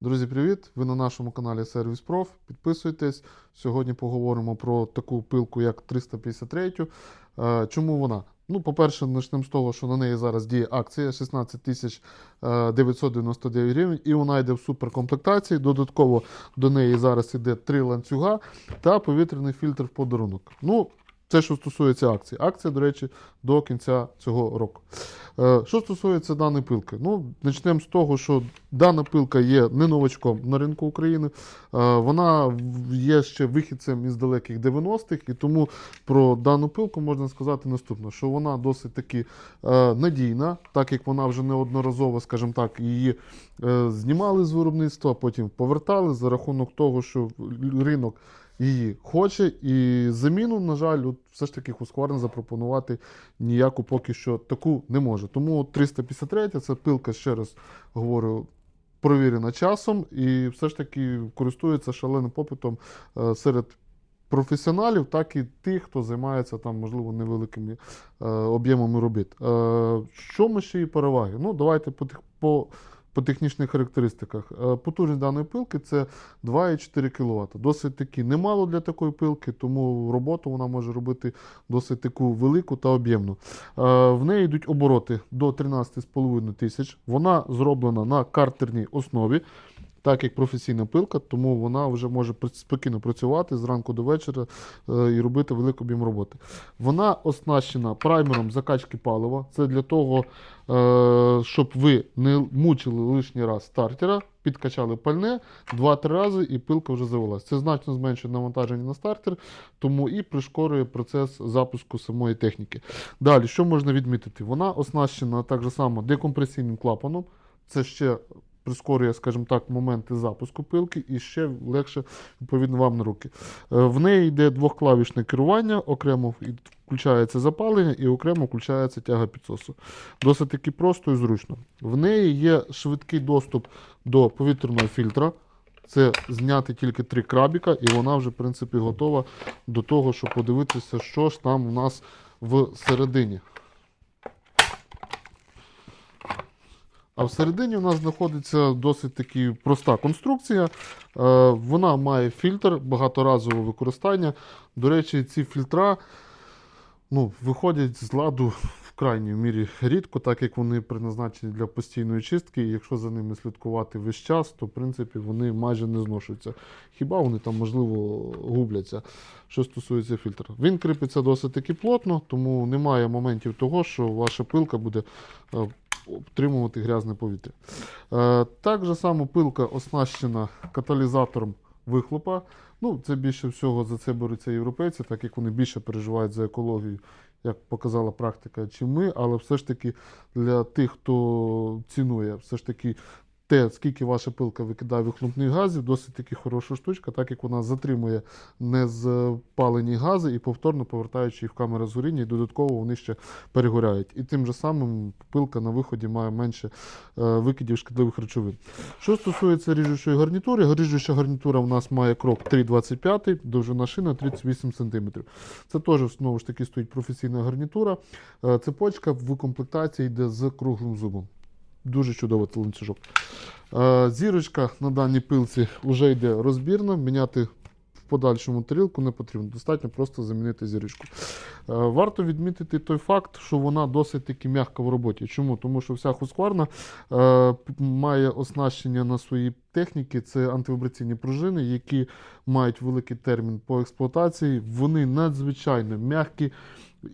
Друзі, привіт! Ви на нашому каналі Сервіс Проф. Підписуйтесь. Сьогодні поговоримо про таку пилку, як 353. Е, Чому вона? Ну, по-перше, почнемо з того, що на неї зараз діє акція 16 тисяч е, 999 гривень, і вона йде в суперкомплектації. Додатково до неї зараз йде три ланцюга та повітряний фільтр в подарунок. Ну, це що стосується акції. Акція, до речі, до кінця цього року. Е, Що стосується даної пилки, ну почнемо з того, що дана пилка є не новачком на ринку України. Е, Вона є ще вихідцем із далеких 90-х, і тому про дану пилку можна сказати наступне: що вона досить таки е, надійна, так як вона вже неодноразово, скажімо так, її знімали з виробництва, потім повертали за рахунок того, що ринок її хоче, і заміну, на жаль, от все ж таки Husqvarna запропонувати ніяку поки що таку не може. Тому 353 це пилка, ще раз говорю, провірена часом і все ж таки користується шаленим попитом е, серед професіоналів, так і тих, хто займається там, можливо, невеликими е, об'ємами робіт. Е, що ми ще її переваги? Ну, давайте по, по, технічних характеристиках. Е, потужність даної пилки це 2,4 кВт. Досить таки немало для такої пилки, тому роботу вона може робити досить таку велику та об'ємну. Е, В неї йдуть обороти до 13,5 тисяч. Вона зроблена на картерній основі, так як професійна пилка, тому вона вже може спокійно працювати зранку до вечора е, і робити великий об'єм роботи. Вона оснащена праймером закачки палива. Це для того, е, щоб ви не мучили лишній раз стартера, підкачали пальне 2-3 рази і пилка вже завелась. Це значно зменшує навантаження на стартер, тому і пришкорює процес запуску самої техніки. Dалі, що можна відмітити? Вона оснащена так само декомпресійним клапаном. Це ще прискорює, скажімо так, моменти запуску пилки і ще легше, відповідно, вам на руки. Е, В неї йде двохклавішне керування, окремо включається запалення і окремо включається тяга підсосу. Досить таки просто і зручно. В неї є швидкий доступ до повітряного фільтра. Це зняти тільки три крабіка, і вона вже, в принципі, готова до того, щоб подивитися, що ж там у нас всередині. А всередині у нас знаходиться досить таки проста конструкція. Е, Вона має фільтр багаторазового використання. До речі, ці фільтра ну, виходять з ладу в крайній мірі рідко, так як вони призначені для постійної чистки. І якщо за ними слідкувати весь час, то в принципі вони майже не зношуються. Хіба вони там, можливо, губляться, що стосується фільтра. Він кріпиться досить таки плотно, тому немає моментів того, що ваша пилка буде отримувати грязне повітря. Е, Так же само пилка оснащена каталізатором вихлопа. Ну, це більше всього за це борються європейці, так як вони більше переживають за екологію, як показала практика, чи ми. Але все ж таки для тих, хто цінує, все ж таки. Те, скільки ваша пилка викидає вихлопних газів, досить таки хороша штучка, так як вона затримує незапалені гази і повторно повертаючи їх в камеру згоріння, і додатково вони ще перегоряють. І тим же самим пилка на виході має менше е, викидів шкідливих речовин. Що стосується ріжучої гарнітури, ріжуча гарнітура у нас має крок 3,25, довжина шина 38 см. Це теж знову ж таки стоїть професійна гарнітура. Е, Цепочка в комплектації йде з круглим зубом. Дуже чудовий ланцюжок. Е, Зірочка на даній пилці вже йде розбірна. Міняти в подальшому тарілку не потрібно. Достатньо просто замінити зірочку. Е, Варто відмітити той факт, що вона досить таки м'яка в роботі. Чому? Тому що вся Husqvarna е, має оснащення на своїй техніці, це антивібраційні пружини, які мають великий термін по експлуатації. Вони надзвичайно м'які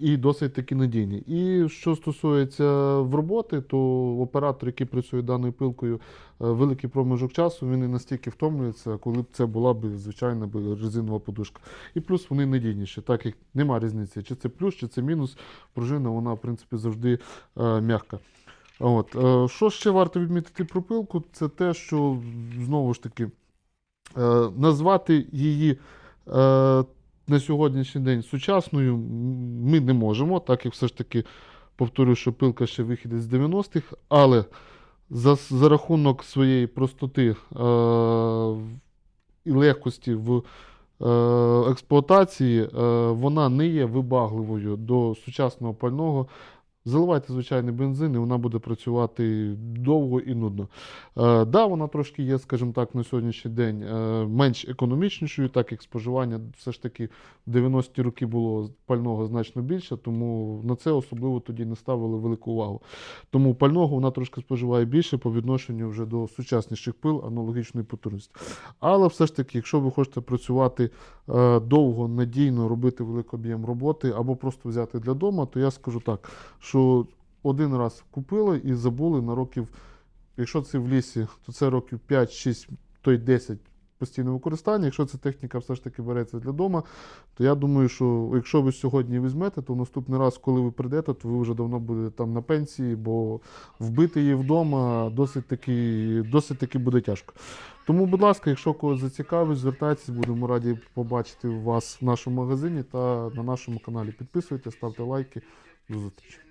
і досить таки надійні. І що стосується в роботи, то оператор, який працює даною пилкою, е, великий проміжок часу, він не настільки втомлюється, коли б це була б звичайна резинова подушка. І плюс вони надійніші, так як нема різниці, чи це плюс, чи це мінус. Пружина, вона, в принципі, завжди е, м'яка. От. Е, що ще варто відмітити про пилку, це те, що знову ж таки назвати її. На сьогоднішній день сучасною ми не можемо, так як все ж таки повторюю, що пилка ще вихід з 90-х, але за, за рахунок своєї простоти е, і легкості в е, експлуатації, е, вона не є вибагливою до сучасного пального. Заливайте звичайний бензин, і вона буде працювати довго і нудно. Е, да, вона трошки є, скажімо так, на сьогоднішній день е, менш економічнішою, так як споживання все ж таки в 90-ті роки було пального значно більше, тому на це особливо тоді не ставили велику увагу. Тому пального вона трошки споживає більше по відношенню вже до сучасніших пил аналогічної потужності. Але все ж таки, якщо ви хочете працювати е, довго, надійно, робити великий об'єм роботи або просто взяти для дому, то я скажу так, що один раз купили і забули на років, якщо це в лісі, то це років 5-6, то й 10 постійне використання. Якщо ця техніка все ж таки береться для дому, то я думаю, що якщо ви сьогодні візьмете, то наступний раз, коли ви прийдете, то ви вже давно будете там на пенсії, бо вбити її вдома досить таки, досить таки буде тяжко. Тому, будь ласка, якщо когось зацікавить, звертайтесь, будемо раді побачити вас в нашому магазині та на нашому каналі. Підписуйтесь, ставте лайки. До зустрічі.